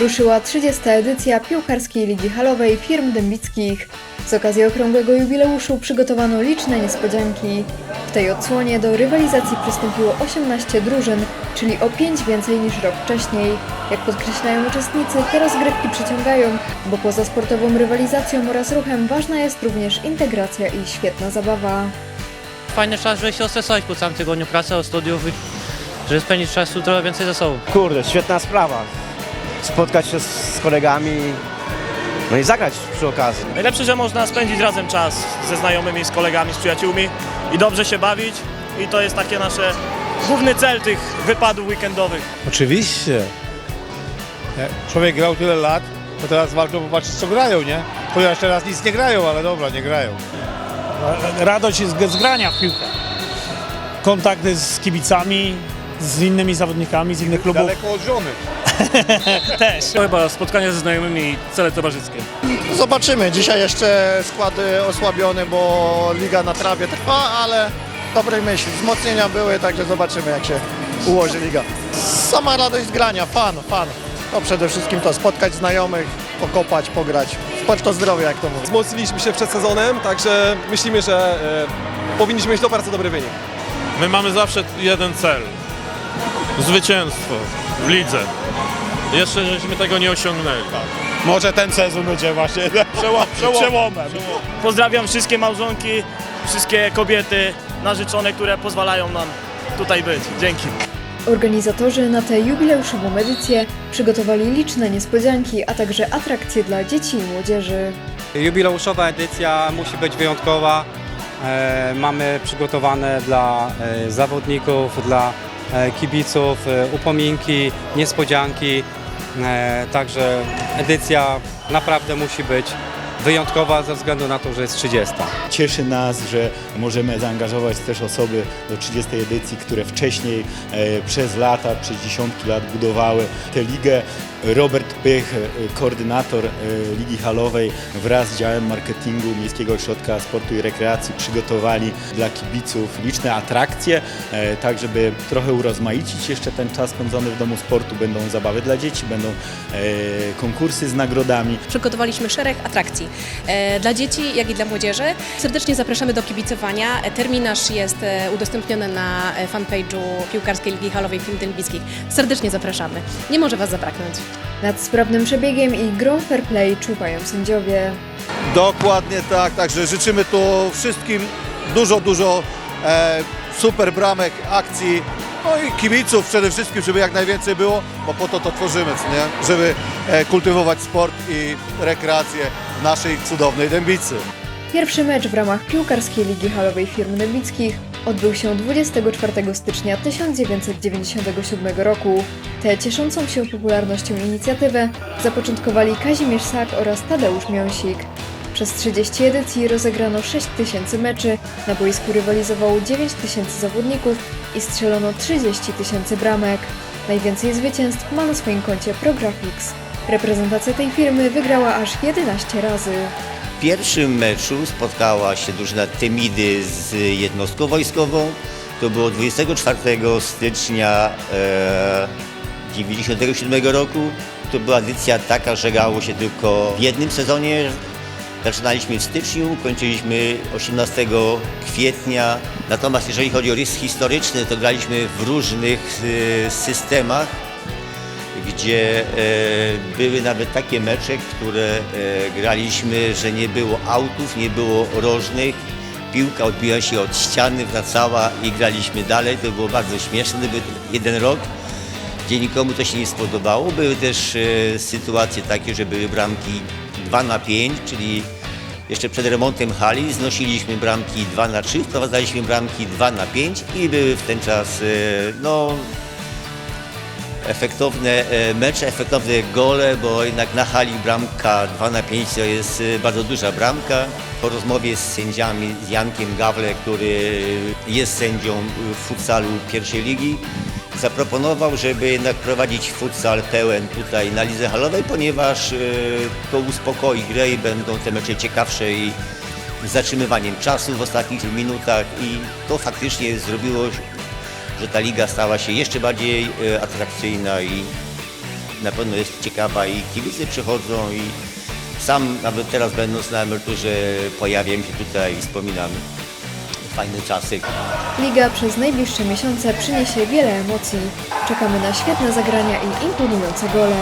Ruszyła 30. edycja piłkarskiej Ligi Halowej firm dębickich. Z okazji okrągłego jubileuszu przygotowano liczne niespodzianki. W tej odsłonie do rywalizacji przystąpiło 18 drużyn, czyli o 5 więcej niż rok wcześniej. Jak podkreślają uczestnicy, te rozgrywki przyciągają, bo poza sportową rywalizacją oraz ruchem ważna jest również integracja i świetna zabawa. Fajny czas, żeby się ostresować po całym tygodniu pracy, od studiów, i żeby spędzić czasu trochę więcej ze sobą. Kurde, świetna sprawa. Spotkać się z z kolegami, no i zagrać przy okazji. Najlepsze, że można spędzić razem czas ze znajomymi, z kolegami, z przyjaciółmi i dobrze się bawić. I to jest takie nasze główny cel tych wypadów weekendowych. Oczywiście. Nie, Człowiek grał tyle lat, to teraz warto popatrzeć co grają, nie? Chociaż teraz nic nie grają, ale dobra, nie grają. radość jest z grania w piłkę. Kontakty z kibicami, z innymi zawodnikami, z innych klubów Daleko od żony. też. Chyba spotkania ze znajomymi i cele towarzyskie. Zobaczymy. Dzisiaj jeszcze składy osłabione, bo liga na trawie trwa, ale dobrej myśli. Wzmocnienia były, także zobaczymy jak się ułoży liga. Sama radość z grania, fan, fan. To przede wszystkim to, spotkać znajomych, pokopać, pograć. Sport to zdrowie, jak to mówię. Wzmocniliśmy się przed sezonem, także myślimy, że e, powinniśmy mieć to bardzo dobry wynik. My mamy zawsze jeden cel. Zwycięstwo w lidze. Jeszcze żeśmy tego nie osiągnęli. Może ten sezon będzie właśnie przełom, przełomem. Pozdrawiam wszystkie małżonki, wszystkie kobiety narzeczone, które pozwalają nam tutaj być. Dzięki. Organizatorzy na tę jubileuszową edycję przygotowali liczne niespodzianki, a także atrakcje dla dzieci i młodzieży. Jubileuszowa edycja musi być wyjątkowa. E, mamy przygotowane dla e, zawodników, dla kibiców e, upominki, niespodzianki. E, także edycja naprawdę musi być wyjątkowa ze względu na to, że jest 30. Cieszy nas, że możemy zaangażować też osoby do 30. edycji, które wcześniej e, przez lata, przez dziesiątki lat budowały tę ligę. Robert Pych, e, koordynator e, Ligi Halowej wraz z działem marketingu Miejskiego Ośrodka Sportu i Rekreacji przygotowali dla kibiców liczne atrakcje, e, tak żeby trochę urozmaicić jeszcze ten czas spędzony w Domu Sportu. Będą zabawy dla dzieci, będą konkursy z nagrodami. Przygotowaliśmy szereg atrakcji dla dzieci, jak i dla młodzieży. Serdecznie zapraszamy do kibicowania. Terminarz jest udostępniony na fanpage'u Piłkarskiej Ligi Halowej Film Dębickich. Serdecznie zapraszamy. Nie może Was zabraknąć. Nad sprawnym przebiegiem i grą fair play czuwają sędziowie. Dokładnie tak, także życzymy tu wszystkim dużo, dużo e, super bramek, akcji, no i kibiców przede wszystkim, żeby jak najwięcej było, bo po to to tworzymy, co nie? żeby e, kultywować sport i rekreację w naszej cudownej Dębicy. Pierwszy mecz w ramach piłkarskiej Ligi Halowej firm dębickich odbył się 24 stycznia 1997 roku. Tę cieszącą się popularnością inicjatywę zapoczątkowali Kazimierz Sak oraz Tadeusz Miąsik. Przez 30 edycji rozegrano 6 tysięcy meczy, na boisku rywalizowało 9 tysięcy zawodników i strzelono 30 tysięcy bramek. Najwięcej zwycięstw ma na swoim koncie ProGraphics. Reprezentacja tej firmy wygrała aż 11 razy. W pierwszym meczu spotkała się drużyna Temidy z jednostką wojskową. To było 24 stycznia e, 97 roku. To była edycja taka, że grało się tylko w jednym sezonie. Zaczynaliśmy w styczniu, kończyliśmy 18 kwietnia. Natomiast jeżeli chodzi o rys historyczny, to graliśmy w różnych e, systemach gdzie e, były nawet takie mecze, które e, graliśmy, że nie było autów, nie było rożnych. Piłka odbiła się od ściany, wracała i graliśmy dalej. To było bardzo śmieszne. To był jeden rok, gdzie nikomu to się nie spodobało. Były też e, sytuacje takie, że były bramki 2 na 5, czyli jeszcze przed remontem hali znosiliśmy bramki 2 na 3, wprowadzaliśmy bramki 2 na 5 i były w ten czas no, efektowne e, mecze, efektowne gole, bo jednak na hali bramka 2 na 5 to jest e, bardzo duża bramka. Po rozmowie z sędziami, z Jankiem Gawle, który jest sędzią w futsalu pierwszej ligi, zaproponował, żeby jednak prowadzić futsal pełen tutaj na lidze halowej, ponieważ e, to uspokoi grę i będą te mecze ciekawsze i zatrzymywaniem czasu w ostatnich minutach i to faktycznie zrobiło że ta liga stała się jeszcze bardziej e, atrakcyjna i na pewno jest ciekawa i kibice przychodzą i sam nawet teraz będąc na emeryturze pojawiam się tutaj i wspominam fajne czasy. Liga przez najbliższe miesiące przyniesie wiele emocji. Czekamy na świetne zagrania i imponujące gole.